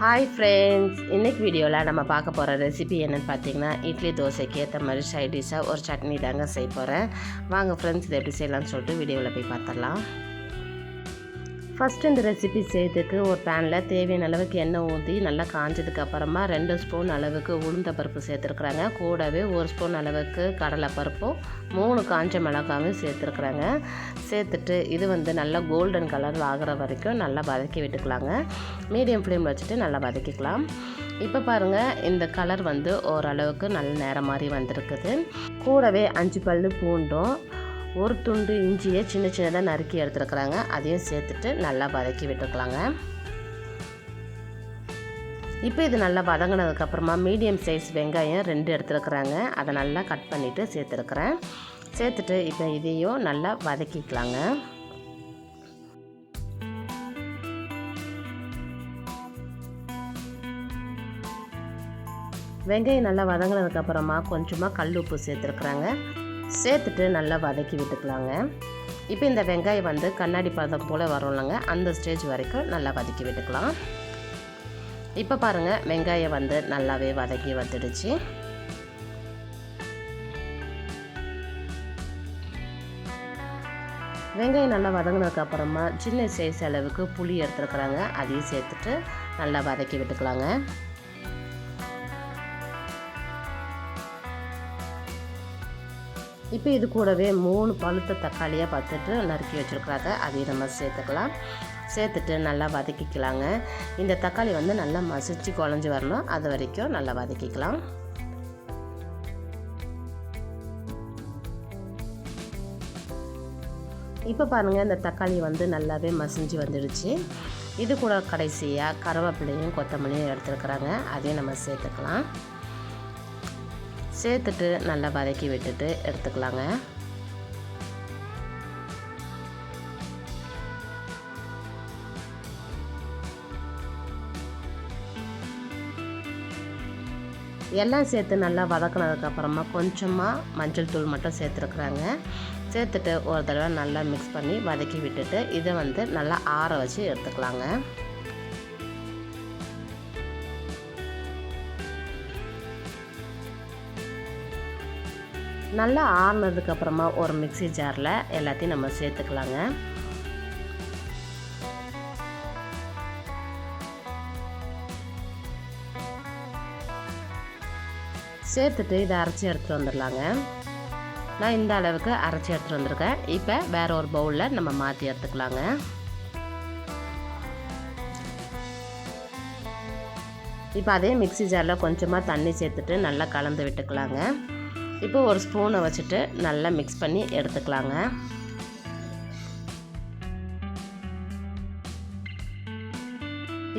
Hi friends இன்னைக்கு வீடியோவில் நம்ம பார்க்க போகிற ரெசிபி என்னென்னு பார்த்தீங்கன்னா இட்லி தோசைக்கு ஏற்ற மாதிரி சைட் டிஷ்ஷாக ஒரு சட்னி தாங்க செய்ய போகிறேன் வாங்க ஃப்ரெண்ட்ஸ் இதை எப்படி செய்யலாம்னு சொல்லிட்டு வீடியோவில் போய் பார்த்துடலாம். ஃபஸ்ட்டு இந்த ரெசிபி செய்யறதுக்கு ஒரு பேனில் தேவையான அளவுக்கு எண்ணெய் ஊற்றி நல்லா காஞ்சதுக்கு அப்புறமா ரெண்டு ஸ்பூன் அளவுக்கு உளுந்த பருப்பு சேர்த்துருக்குறாங்க. கூடவே ஒரு ஸ்பூன் அளவுக்கு கடலை பருப்பும் மூணு காஞ்ச மிளகாவும் சேர்த்துருக்குறாங்க. சேர்த்துட்டு இது வந்து நல்லா கோல்டன் கலர் ஆகிற வரைக்கும் நல்லா வதக்கி விட்டுக்கலாங்க. மீடியம் ஃப்ளேமில் வச்சுட்டு நல்லா வதக்கிக்கலாம். இப்போ பாருங்கள் இந்த கலர் வந்து ஓரளவுக்கு நல்ல நேரம் மாதிரி வந்திருக்குது. கூடவே அஞ்சு பல் பூண்டும் ஒரு துண்டு இஞ்சியை சின்ன சின்னதாக நறுக்கி எடுத்துருக்குறாங்க. அதையும் சேர்த்துட்டு நல்லா வதக்கி விட்டுக்கலாங்க. இப்போ இது நல்லா வதங்கினதுக்கப்புறமா மீடியம் சைஸ் வெங்காயம் ரெண்டு எடுத்துருக்குறாங்க. அதை நல்லா கட் பண்ணிவிட்டு சேர்த்துருக்குறேன். சேர்த்துட்டு இப்போ இதையும் நல்லா வதக்கிக்கலாங்க. வெங்காயம் நல்லா வதங்கினதுக்கப்புறமா கொஞ்சமாக கல் உப்பு சேர்த்துருக்குறாங்க. சேர்த்துட்டு நல்லா வதக்கி விட்டுக்கலாங்க. இப்போ இந்த வெங்காயம் வந்து கண்ணாடி பதம் போல் வரும்லங்க. அந்த ஸ்டேஜ் வரைக்கும் நல்லா வதக்கி விட்டுக்கலாம். இப்போ பாருங்கள் வெங்காயம் வந்து நல்லாவே வதக்கி வந்துடுச்சு. வெங்காயம் நல்லா வதங்கினதுக்கு அப்புறமா சின்ன சைஸ் அளவுக்கு புளி எடுத்துருக்குறாங்க. அதையும் சேர்த்துட்டு நல்லா வதக்கி விட்டுக்கலாங்க. இப்போ இது கூடவே மூணு பழுத்த தக்காளியாக பார்த்துட்டு நறுக்கி வச்சுருக்குறாங்க. அதையும் நம்ம சேர்த்துக்கலாம். சேர்த்துட்டு நல்லா வதக்கிக்கலாங்க. இந்த தக்காளி வந்து நல்லா மசிச்சு குழஞ்சி வரணும். அது வரைக்கும் நல்லா வதக்கிக்கலாம். இப்போ பாருங்கள் இந்த தக்காளி வந்து நல்லாவே மசிஞ்சு வந்துடுச்சு. இது கூட கடைசியாக கருவேப்பிலையும் கொத்தமல்லியும் எடுத்துருக்குறாங்க. அதையும் நம்ம சேர்த்துக்கலாம். சேர்த்துட்டு நல்லா வதக்கி விட்டுட்டு எடுத்துக்கலாங்க. எல்லாம் சேர்த்து நல்லா வதக்கினதுக்கப்புறமா கொஞ்சமாக மஞ்சள் தூள் மட்டும் சேர்த்துருக்குறாங்க. சேர்த்துட்டு ஒரு தடவை நல்லா மிக்ஸ் பண்ணி வதக்கி விட்டுட்டு இதை வந்து நல்லா ஆற வச்சு எடுத்துக்கலாங்க. நல்லா ஆறுனதுக்கப்புறமா ஒரு மிக்சி ஜாரில் எல்லாத்தையும் நம்ம சேர்த்துக்கலாங்க. சேர்த்துட்டு இதை அரைச்சி எடுத்துகிட்டு வந்துடலாங்க. நான் இந்த அளவுக்கு அரைச்சி எடுத்துகிட்டு வந்திருக்கேன். இப்போ வேற ஒரு பவுலில் நம்ம மாற்றி எடுத்துக்கலாங்க. இப்போ அதே மிக்சி ஜாரில் கொஞ்சமாக தண்ணி சேர்த்துட்டு நல்லா கலந்து விட்டுக்கலாங்க. இப்போ ஒரு ஸ்பூனை வச்சுட்டு நல்லா மிக்ஸ் பண்ணி எடுத்துக்கலாங்க.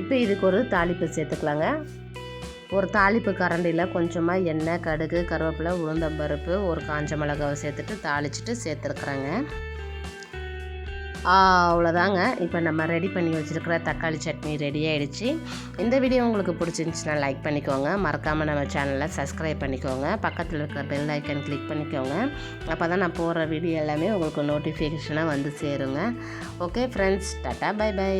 இப்போ இதுக்கு ஒரு தாளிப்பு சேர்த்துக்கலாங்க. ஒரு தாளிப்பு கரண்டியில் கொஞ்சமாக எண்ணெய் கடுகு கருவேப்பிலை உளுந்தம்பருப்பு ஒரு காஞ்ச மிளகாவை சேர்த்துட்டு தாளிச்சிட்டு சேர்த்துருக்குறேங்க. அவ்வளோதாங்க. இப்போ நம்ம ரெடி பண்ணி வச்சுருக்கிற தக்காளி சட்னி ரெடி ஆகிடுச்சு இந்த வீடியோ உங்களுக்கு பிடிச்சிருந்துச்சுன்னா லைக் பண்ணிக்கோங்க. மறக்காமல் நம்ம சேனலை சப்ஸ்கிரைப் பண்ணிக்கோங்க. பக்கத்தில் இருக்கிற பெல் ஐக்கன் கிளிக் பண்ணிக்கோங்க. அப்போ தான் நான் போடுற வீடியோ எல்லாமே உங்களுக்கு நோட்டிஃபிகேஷனாக வந்து சேருங்க. Okay friends tata bye by